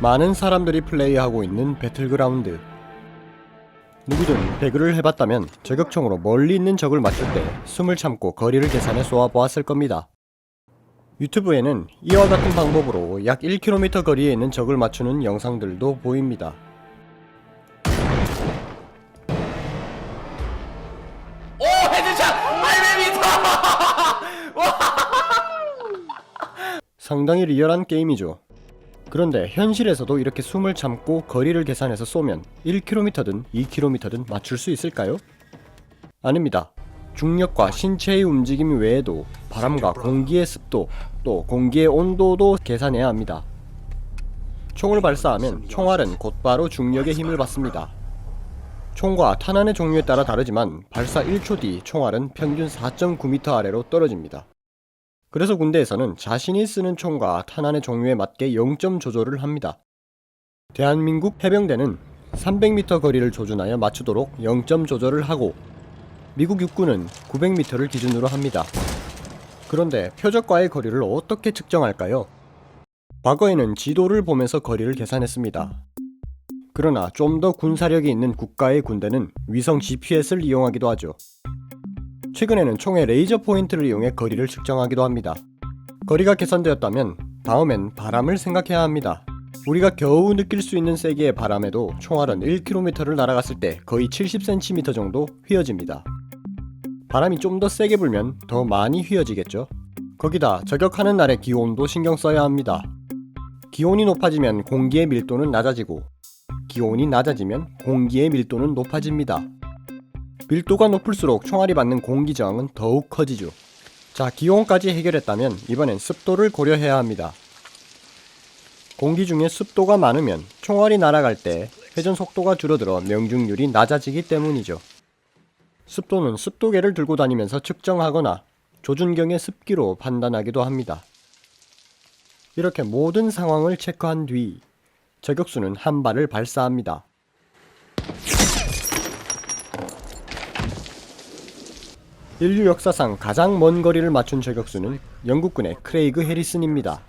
많은 사람들이 플레이하고 있는 배틀그라운드. 누구든 배그를 해봤다면 저격총으로 멀리 있는 적을 맞출 때 숨을 참고 거리를 계산해 쏘아보았을 겁니다. 유튜브에는 이와 같은 방법으로 약 1km 거리에 있는 적을 맞추는 영상들도 보입니다. 오 헤드샷 800m 상당히 리얼한 게임이죠. 그런데 현실에서도 이렇게 숨을 참고 거리를 계산해서 쏘면 1km든 2km든 맞출 수 있을까요? 아닙니다. 중력과 신체의 움직임 외에도 바람과 공기의 습도, 또 공기의 온도도 계산해야 합니다. 총을 발사하면 총알은 곧바로 중력의 힘을 받습니다. 총과 탄환의 종류에 따라 다르지만 발사 1초 뒤 총알은 평균 4.9m 아래로 떨어집니다. 그래서 군대에서는 자신이 쓰는 총과 탄환의 종류에 맞게 0점 조절을 합니다. 대한민국 해병대는 300m 거리를 조준하여 맞추도록 0점 조절을 하고 미국 육군은 900m를 기준으로 합니다. 그런데 표적과의 거리를 어떻게 측정할까요? 과거에는 지도를 보면서 거리를 계산했습니다. 그러나 좀 더 군사력이 있는 국가의 군대는 위성 GPS를 이용하기도 하죠. 최근에는 총의 레이저 포인트를 이용해 거리를 측정하기도 합니다. 거리가 계산되었다면 다음엔 바람을 생각해야 합니다. 우리가 겨우 느낄 수 있는 세기의 바람에도 총알은 1km를 날아갔을 때 거의 70cm 정도 휘어집니다. 바람이 좀 더 세게 불면 더 많이 휘어지겠죠. 거기다 저격하는 날의 기온도 신경 써야 합니다. 기온이 높아지면 공기의 밀도는 낮아지고 기온이 낮아지면 공기의 밀도는 높아집니다. 밀도가 높을수록 총알이 받는 공기 저항은 더욱 커지죠. 자, 기온까지 해결했다면 이번엔 습도를 고려해야 합니다. 공기 중에 습도가 많으면 총알이 날아갈 때 회전 속도가 줄어들어 명중률이 낮아지기 때문이죠. 습도는 습도계를 들고 다니면서 측정하거나 조준경의 습기로 판단하기도 합니다. 이렇게 모든 상황을 체크한 뒤 저격수는 한 발을 발사합니다. 인류 역사상 가장 먼 거리를 맞춘 저격수는 영국군의 크레이그 해리슨입니다.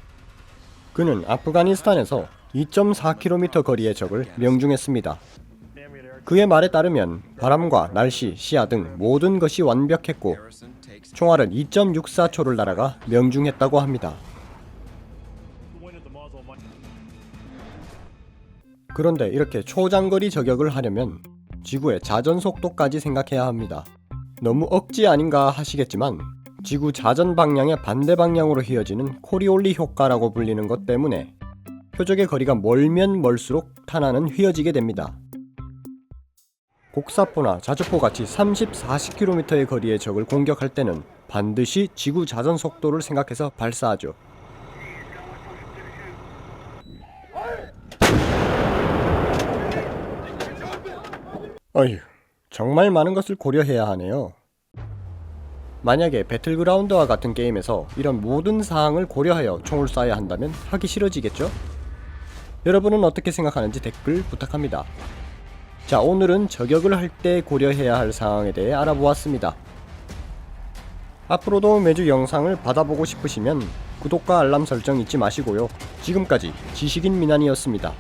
그는 아프가니스탄에서 2.4km 거리의 적을 명중했습니다. 그의 말에 따르면 바람과 날씨, 시야 등 모든 것이 완벽했고 총알은 2.64초를 날아가 명중했다고 합니다. 그런데 이렇게 초장거리 저격을 하려면 지구의 자전 속도까지 생각해야 합니다. 너무 억지 아닌가 하시겠지만 지구 자전 방향의 반대 방향으로 휘어지는 코리올리 효과라고 불리는 것 때문에 표적의 거리가 멀면 멀수록 탄환은 휘어지게 됩니다. 곡사포나 자주포 같이 30, 40km의 거리의 적을 공격할 때는 반드시 지구 자전 속도를 생각해서 발사하죠. 어휴, 정말 많은 것을 고려해야 하네요. 만약에 배틀그라운드와 같은 게임에서 이런 모든 사항을 고려하여 총을 쏴야 한다면 하기 싫어지겠죠? 여러분은 어떻게 생각하는지 댓글 부탁합니다. 자, 오늘은 저격을 할 때 고려해야 할 사항에 대해 알아보았습니다. 앞으로도 매주 영상을 받아보고 싶으시면 구독과 알람 설정 잊지 마시고요. 지금까지 지식인 미난이었습니다.